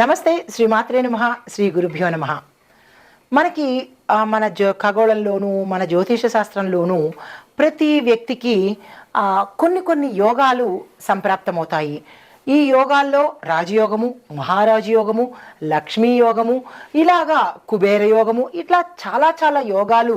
నమస్తే శ్రీ మాత్రే నమ శ్రీ గురుభ్యో నమ. మనకి మన జో ఖగోళంలోనూ మన జ్యోతిష శాస్త్రంలోనూ ప్రతి వ్యక్తికి కొన్ని కొన్ని యోగాలు సంప్రాప్తమవుతాయి. ఈ యోగాల్లో రాజయోగము మహారాజయోగము లక్ష్మీ యోగము ఇలాగా కుబేర యోగము ఇట్లా చాలా చాలా యోగాలు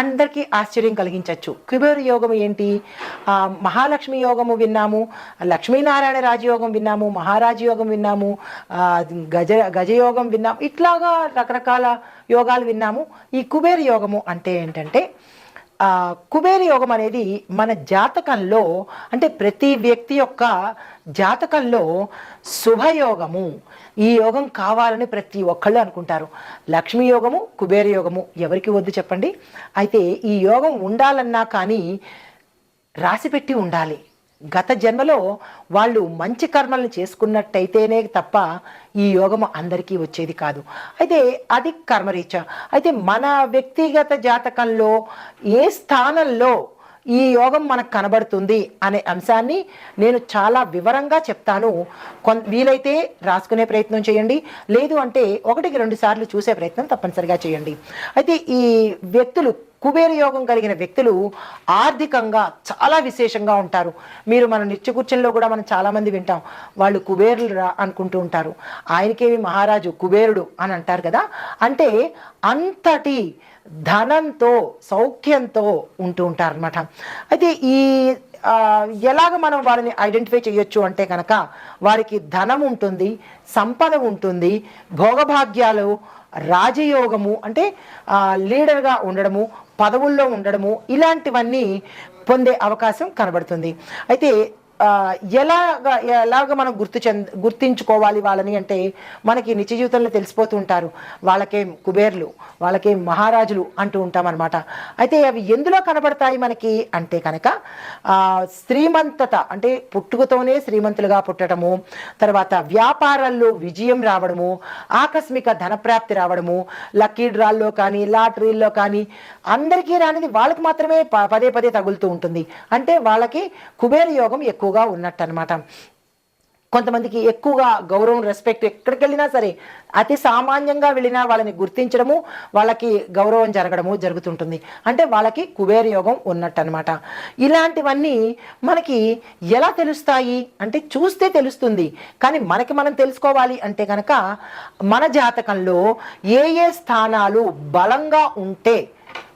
అందరికీ ఆశ్చర్యం కలిగించవచ్చు కుబేరు యోగం ఏంటి? మహాలక్ష్మి యోగము విన్నాము లక్ష్మీనారాయణ రాజయోగం విన్నాము మహారాజ యోగం విన్నాము గజ గజయోగం విన్నాము ఇట్లాగా రకరకాల యోగాలు విన్నాము. ఈ కుబేర యోగము అంటే ఏంటంటే కుబేర యోగం అనేది మన జాతకంలో అంటే ప్రతి వ్యక్తి యొక్క జాతకంలో శుభయోగము. ఈ యోగం కావాలని ప్రతి ఒక్కళ్ళు అనుకుంటారు. లక్ష్మీ యోగము కుబేర యోగము ఎవరికి వద్దు చెప్పండి. అయితే ఈ యోగం ఉండాలన్నా కానీ రాసిపెట్టి ఉండాలి. గత జన్మలో వాళ్ళు మంచి కర్మలను చేసుకున్నట్టయితేనే తప్ప ఈ యోగము అందరికీ వచ్చేది కాదు. అయితే అది కర్మరీచ అయితే మన వ్యక్తిగత జాతకంలో ఏ స్థానంలో ఈ యోగం మనకు కనబడుతుంది అనే అంశాన్ని నేను చాలా వివరంగా చెప్తాను. కొన్ వీలైతే రాసుకునే ప్రయత్నం చేయండి. లేదు అంటే ఒకటికి రెండు సార్లు చూసే ప్రయత్నం తప్పనిసరిగా చేయండి. అయితే ఈ వ్యక్తులు కుబేర యోగం కలిగిన వ్యక్తులు ఆర్థికంగా చాలా విశేషంగా ఉంటారు. మీరు మన నిత్య కూర్చొనిలో కూడా మనం చాలామంది వింటాం. వాళ్ళు కుబేరులు రా అనుకుంటూ ఉంటారు. ఆయనకేమి మహారాజు కుబేరుడు అని అంటారు కదా? అంటే అంతటి ధనంతో సౌఖ్యంతో ఉంటూ ఉంటారు అనమాట అయితే ఈ ఎలాగ మనం వారిని ఐడెంటిఫై చేయొచ్చు అంటే కనుక వారికి ధనం ఉంటుంది సంపద ఉంటుంది భోగభాగ్యాలు రాజయోగము అంటే లీడర్గా ఉండడము పదవుల్లో ఉండడము ఇలాంటివన్నీ పొందే అవకాశం కనబడుతుంది. అయితే ఎలాగ ఎలాగ మనం గుర్తు చెంద గుర్తించుకోవాలి వాళ్ళని అంటే మనకి నిత్య జీవితంలో తెలిసిపోతూ ఉంటారు. వాళ్ళకేం కుబేర్లు వాళ్ళకేం మహారాజులు అంటూ ఉంటాం అనమాట అయితే అవి ఎందులో కనబడతాయి మనకి అంటే కనుక శ్రీమంతత అంటే పుట్టుకతోనే శ్రీమంతులుగా పుట్టడము తర్వాత వ్యాపారాల్లో విజయం రావడము ఆకస్మిక ధనప్రాప్తి రావడము లక్కీ డ్రాల్లో కానీ లాటరీల్లో కానీ అందరికీ రానిది వాళ్ళకి మాత్రమే పదే పదే తగులుతూ ఉంటుంది. అంటే వాళ్ళకి కుబేర యోగం ఎక్కువగా ఉన్నట్టు అనమాట కొంతమందికి ఎక్కువగా గౌరవం రెస్పెక్ట్ ఎక్కడికి వెళ్ళినా సరే అతి సామాన్యంగా వెళ్ళినా వాళ్ళని గుర్తించడము వాళ్ళకి గౌరవం జరగడము జరుగుతుంటుంది. అంటే వాళ్ళకి కుబేర యోగం ఉన్నట్టు అనమాట ఇలాంటివన్నీ మనకి ఎలా తెలుస్తాయి? అంటే చూస్తే తెలుస్తుంది. కానీ మనకి మనం తెలుసుకోవాలి అంటే కనుక మన జాతకంలో ఏ ఏ స్థానాలు బలంగా ఉంటే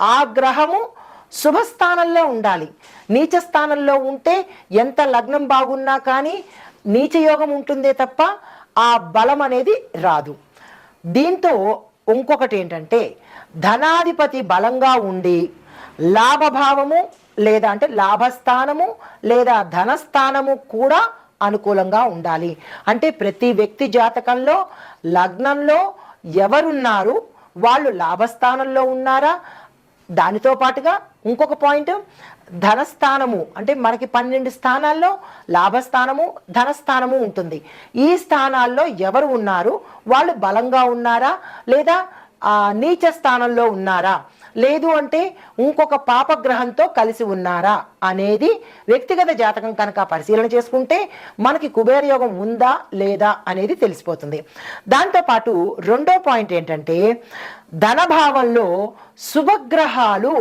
ఆ గ్రహము శుభస్థానంలో ఉండాలి. నీచ స్థానంలో ఉంటే ఎంత లగ్నం బాగున్నా కానీ నీచ యోగం ఉంటుందే తప్ప ఆ బలం అనేది రాదు. దీంతో ఇంకొకటి ఏంటంటే ధనాధిపతి బలంగా ఉండి లాభభావము లేదా అంటే లాభస్థానము లేదా ధనస్థానము కూడా అనుకూలంగా ఉండాలి. అంటే ప్రతి వ్యక్తి జాతకంలో లగ్నంలో ఎవరున్నారు? వాళ్ళు లాభస్థానంలో ఉన్నారా? దానితో పాటుగా ఇంకొక పాయింట్ ధనస్థానము. అంటే మనకి పన్నెండు స్థానాల్లో లాభస్థానము ధనస్థానము ఉంటుంది. ఈ స్థానాల్లో ఎవరు ఉన్నారు? వాళ్ళు బలంగా ఉన్నారా? లేదా నీచ స్థానంలో ఉన్నారా? లేదు అంటే ఇంకొక పాపగ్రహంతో కలిసి ఉన్నారా అనేది వ్యక్తిగత జాతకం కనుక పరిశీలన చేసుకుంటే మనకి కుబేర యోగం ఉందా లేదా అనేది తెలిసిపోతుంది. దాంతోపాటు రెండో పాయింట్ ఏంటంటే ధనభావంలో శుభగ్రహాలు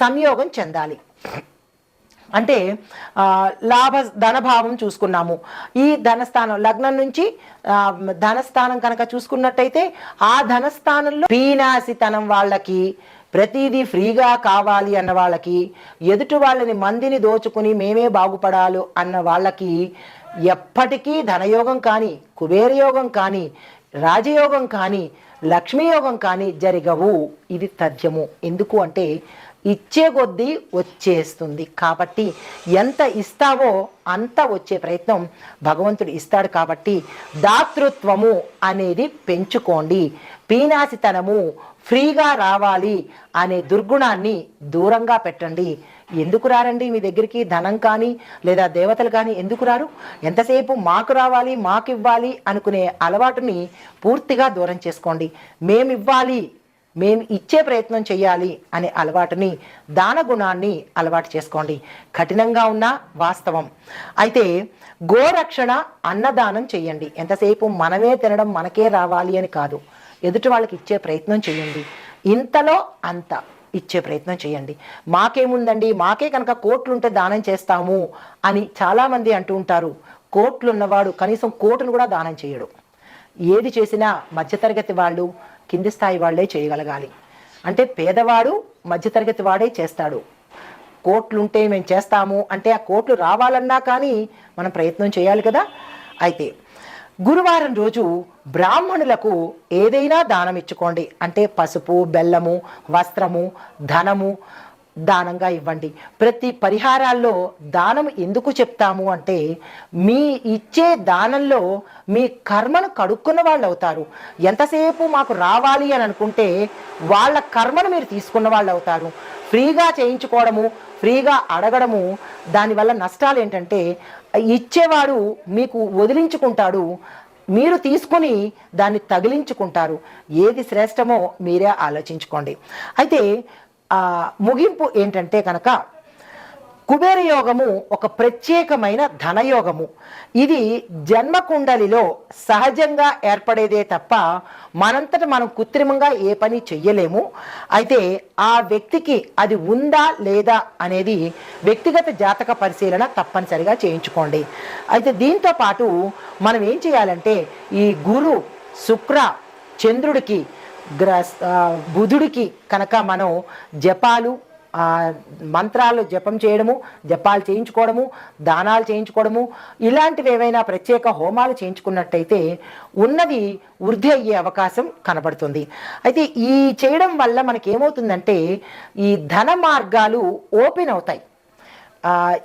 సంయోగం చెందాలి. అంటే లాభ ధనభావం చూసుకున్నాము. ఈ ధనస్థానం లగ్నం నుంచి ధనస్థానం కనుక చూసుకున్నట్టయితే ఆ ధనస్థానంలో పీనాసితనం వాళ్ళకి ప్రతిదీ ఫ్రీగా కావాలి అన్న వాళ్ళకి ఎదుటి వాళ్ళని మందిని దోచుకుని మేమే బాగుపడాలి అన్న వాళ్ళకి ఎప్పటికీ ధనయోగం కానీ కుబేరయోగం కానీ రాజయోగం కానీ లక్ష్మీయోగం కానీ జరగవు. ఇది తథ్యము. ఎందుకు అంటే ఇచ్చే కొద్దీ వచ్చేస్తుంది. కాబట్టి ఎంత ఇస్తావో అంత వచ్చే ప్రయత్నం భగవంతుడు ఇస్తాడు కాబట్టి దాతృత్వము అనేది పెంచుకోండి. పీనాసితనము ఫ్రీగా రావాలి అనే దుర్గుణాన్ని దూరంగా పెట్టండి. ఎందుకు రారండి మీ దగ్గరికి? ధనం కానీ లేదా దేవతలు కానీ ఎందుకు రారు? ఎంతసేపు మాకు రావాలి మాకు ఇవ్వాలి అనుకునే అలవాటుని పూర్తిగా దూరం చేసుకోండి. మేమివ్వాలి మేము ఇచ్చే ప్రయత్నం చేయాలి అనే అలవాటుని దాన గుణాన్ని అలవాటు చేసుకోండి. కఠినంగా ఉన్న వాస్తవం. అయితే గోరక్షణ అన్నదానం చేయండి ఎంతసేపు మనమే తినడం మనకే రావాలి అని కాదు. ఎదుటి వాళ్ళకి ఇచ్చే ప్రయత్నం చేయండి ఇంతలో అంత ఇచ్చే ప్రయత్నం చేయండి మాకేముందండి? మాకే కనుక కోట్లుంటే దానం చేస్తాము అని చాలామంది అంటూ ఉంటారు. కోట్లు ఉన్నవాడు కనీసం కోటును కూడా దానం చేయడు ఏది చేసినా మధ్యతరగతి వాళ్ళు కింది స్థాయి వాళ్ళే చేయగలగాలి. అంటే పేదవాడు మధ్యతరగతి వాడే చేస్తాడు. కోట్లుంటే మేము చేస్తాము అంటే ఆ కోట్లు రావాలన్నా కానీ మనం ప్రయత్నం చేయాలి కదా. అయితే గురువారం రోజు బ్రాహ్మణులకు ఏదైనా దానం ఇచ్చుకోండి. అంటే పసుపు బెల్లము వస్త్రము ధనము దానంగా ఇవ్వండి. ప్రతి పరిహారాల్లో దానం ఎందుకు చెప్తాము అంటే మీ ఇచ్చే దానంలో మీ కర్మను కడుక్కున్న వాళ్ళు అవుతారు. ఎంతసేపు మాకు రావాలి అని అనుకుంటే వాళ్ళ కర్మను మీరు తీసుకున్న వాళ్ళు అవుతారు. ఫ్రీగా చేయించుకోవడము ఫ్రీగా అడగడము దానివల్ల నష్టాలు ఏంటంటే ఇచ్చేవాడు మీకు వదిలించుకుంటాడు మీరు తీసుకొని దాన్ని తగిలించుకుంటారు. ఏది శ్రేష్టమో మీరే ఆలోచించుకోండి. అయితే ముగింపు ఏంటంటే కనుక కుబేర యోగము ఒక ప్రత్యేకమైన ధనయోగము. ఇది జన్మకుండలిలో సహజంగా ఏర్పడేదే తప్ప మనంతట మనం కృత్రిమంగా ఏ పని చెయ్యలేము. అయితే ఆ వ్యక్తికి అది ఉందా లేదా అనేది వ్యక్తిగత జాతక పరిశీలన తప్పనిసరిగా చేయించుకోండి. అయితే దీంతో పాటు మనం ఏం చేయాలంటే ఈ గురు శుక్ర చంద్రుడికి గ్రస్ బుధుడికి కనుక మనం జపాలు మంత్రాలు జపం చేయడము జపాలు చేయించుకోవడము దానాలు చేయించుకోవడము ఇలాంటివి ఏవైనా ప్రత్యేక హోమాలు చేయించుకున్నట్టయితే ఉన్నది వృద్ధి అయ్యే అవకాశం కనబడుతుంది. అయితే ఈ చేయడం వల్ల మనకి ఏమవుతుందంటే ఈ ధన మార్గాలు ఓపెన్ అవుతాయి.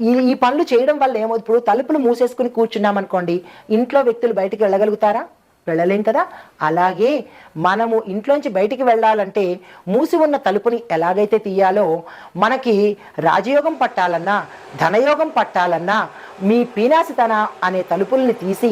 ఈ ఈ పనులు చేయడం వల్ల ఏమవుతుంది? ఇప్పుడు తలుపులు మూసేసుకుని కూర్చున్నాం అనుకోండి ఇంట్లో వ్యక్తులు బయటికి వెళ్ళగలుగుతారా? వెళ్ళలేం కదా? అలాగే మనము ఇంట్లోంచి బయటికి వెళ్ళాలంటే మూసి ఉన్న తలుపుని ఎలాగైతే తీయాలో మనకి రాజయోగం పట్టాలన్నా ధనయోగం పట్టాలన్నా మీ పీనాసితన అనే తలుపుల్ని తీసి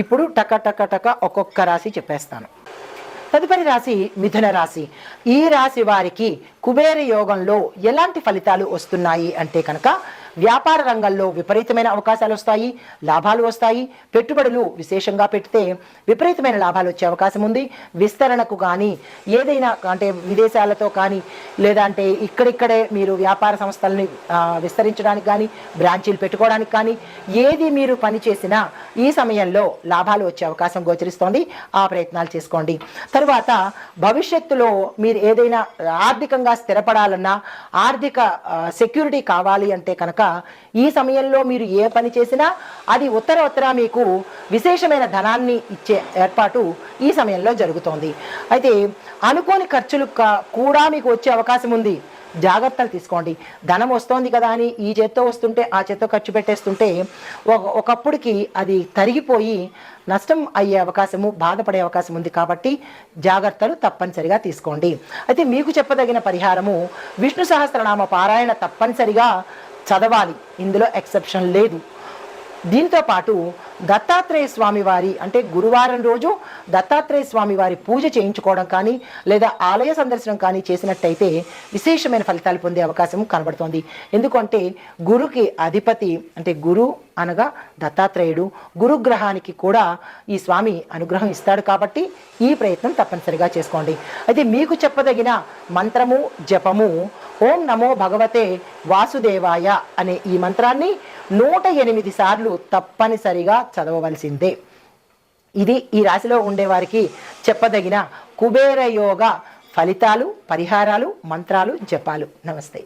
ఇప్పుడు టక టక టక ఒక్కొక్క రాశి చెప్పేస్తాను. తదుపరి రాశి మిథున రాశి. ఈ రాశి వారికి కుబేర యోగంలో ఎలాంటి ఫలితాలు వస్తున్నాయి అంటే కనుక వ్యాపార రంగంలో విపరీతమైన అవకాశాలు వస్తాయి లాభాలు వస్తాయి. పెట్టుబడులు విశేషంగా పెడితే విపరీతమైన లాభాలు వచ్చే అవకాశం ఉంది. విస్తరణకు కానీ ఏదైనా అంటే విదేశాలతో కానీ లేదా అంటే ఇక్కడిక్కడే మీరు వ్యాపార సంస్థలని విస్తరించడానికి కానీ బ్రాంచీలు పెట్టుకోవడానికి కానీ ఏది మీరు పని చేసినా ఈ సమయంలో లాభాలు వచ్చే అవకాశం గోచరిస్తోంది. ఆ ప్రయత్నాలు చేసుకోండి. తరువాత భవిష్యత్తులో మీరు ఏదైనా ఆర్థికంగా స్థిరపడాలన్నా ఆర్థిక సెక్యూరిటీ కావాలి అంటే కనుక ఈ సమయంలో మీరు ఏ పని చేసినా అది ఉత్తర ఉత్తర మీకు విశేషమైన ధనాన్ని ఇచ్చే ఏర్పాటు ఈ సమయంలో జరుగుతోంది. అయితే అనుకోని ఖర్చులు కూడా మీకు వచ్చే అవకాశం ఉంది. జాగ్రత్తలు తీసుకోండి. ధనం వస్తోంది కదా అని ఈ చేత్తో వస్తుంటే ఆ చేత్తో ఖర్చు పెట్టేస్తుంటే ఒకప్పటికి ఒకప్పుడుకి అది తరిగిపోయి నష్టం అయ్యే అవకాశము బాధపడే అవకాశం ఉంది కాబట్టి జాగ్రత్తలు తప్పనిసరిగా తీసుకోండి. అయితే మీకు చెప్పదగిన పరిహారము విష్ణు సహస్రనామ పారాయణ తప్పనిసరిగా చదవాలి. ఇందులో ఎక్సెప్షన్ లేదు. దీంతో పాటు దత్తాత్రేయ స్వామి వారి అంటే గురువారం రోజు దత్తాత్రేయ స్వామి వారి పూజ చేయించుకోవడం కానీ లేదా ఆలయ సందర్శనం కానీ చేసినట్టయితే విశేషమైన ఫలితాలు పొందే అవకాశం కనబడుతోంది. ఎందుకంటే గురుకి అధిపతి అంటే గురు అనగా దత్తాత్రేయుడు. గురుగ్రహానికి కూడా ఈ స్వామి అనుగ్రహం ఇస్తాడు కాబట్టి ఈ ప్రయత్నం తప్పనిసరిగా చేసుకోండి. అయితే మీకు చెప్పదగిన మంత్రము జపము ఓం నమో భగవతే వాసుదేవాయ అనే ఈ మంత్రాన్ని నూట ఎనిమిది సార్లు తప్పనిసరిగా చదవవలసిందే. ఇది ఈ రాశిలో ఉండేవారికి చెప్పదగిన కుబేర యోగ ఫలితాలు పరిహారాలు మంత్రాలు జపాలు. నమస్తే.